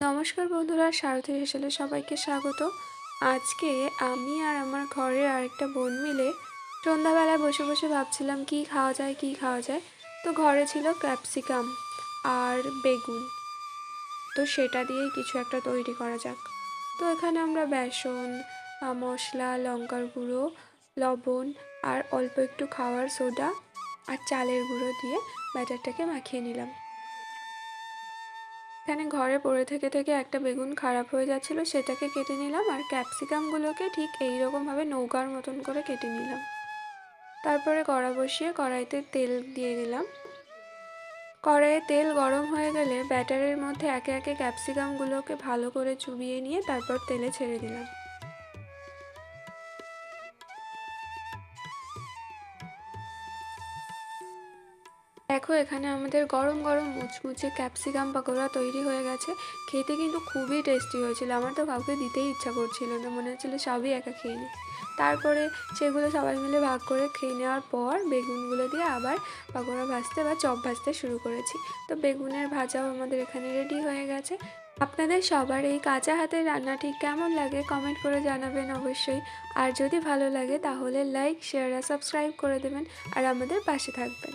নমস্কার বন্ধুরা, সারথী হেসেলে সবাইকে স্বাগত। আজকে আমি আর আমার ঘরের আরেকটা বোন মিলে সন্ধ্যাবেলায় বসে বসে ভাবছিলাম কি খাওয়া যায়, কি খাওয়া যায়। তো ঘরে ছিল ক্যাপসিকাম আর বেগুন। তো সেটা দিয়েই কিছু একটা তৈরি করা যাক। তো এখানে আমরা বেসন মশলা, লঙ্কার গুঁড়ো, লবণ আর অল্প একটু খাওয়ার সোডা আর চালের গুঁড়ো দিয়ে ব্যাটারটাকে মাখিয়ে নিলাম। এখানে ঘরে পড়ে থেকে থেকে একটা বেগুন খারাপ হয়ে যাচ্ছিল, সেটাকে কেটে নিলাম আর ক্যাপসিকামগুলোকে ঠিক এই রকমভাবে নৌকার মতন করে কেটে নিলাম। তারপরে কড়া বসিয়ে কড়াইতে তেল দিয়ে দিলাম। কড়াইয়ে তেল গরম হয়ে গেলে ব্যাটারের মধ্যে একে একে ক্যাপসিকামগুলোকে ভালো করে চুবিয়ে নিয়ে তারপর তেলে ছেড়ে দিলাম। দেখো, এখানে আমাদের গরম গরম মুচমুচে ক্যাপসিকাম পাকোড়া তৈরি হয়ে গেছে। খেতে কিন্তু খুবই টেস্টি হয়েছিল। আমার তো কাউকে দিতেই ইচ্ছা করছিল না। মনে হচ্ছিল সবই একা খেয়ে নিই তারপরে সেগুলো সবাই মিলে ভাগ করে খেয়ে নেওয়ার পর বেগুনগুলো দিয়ে আবার পাকোড়া ভাজতে বা চপ ভাজতে শুরু করেছি। তো বেগুনের ভাজাও আমাদের এখানে রেডি হয়ে গেছে। আপনাদের সবার এই কাঁচা হাতের রান্নাটি কেমন লাগে কমেন্ট করে জানাবেন অবশ্যই। আর যদি ভালো লাগে তাহলে লাইক শেয়ার আর সাবস্ক্রাইব করে দেবেন। আর আমাদের পাশে থাকবেন।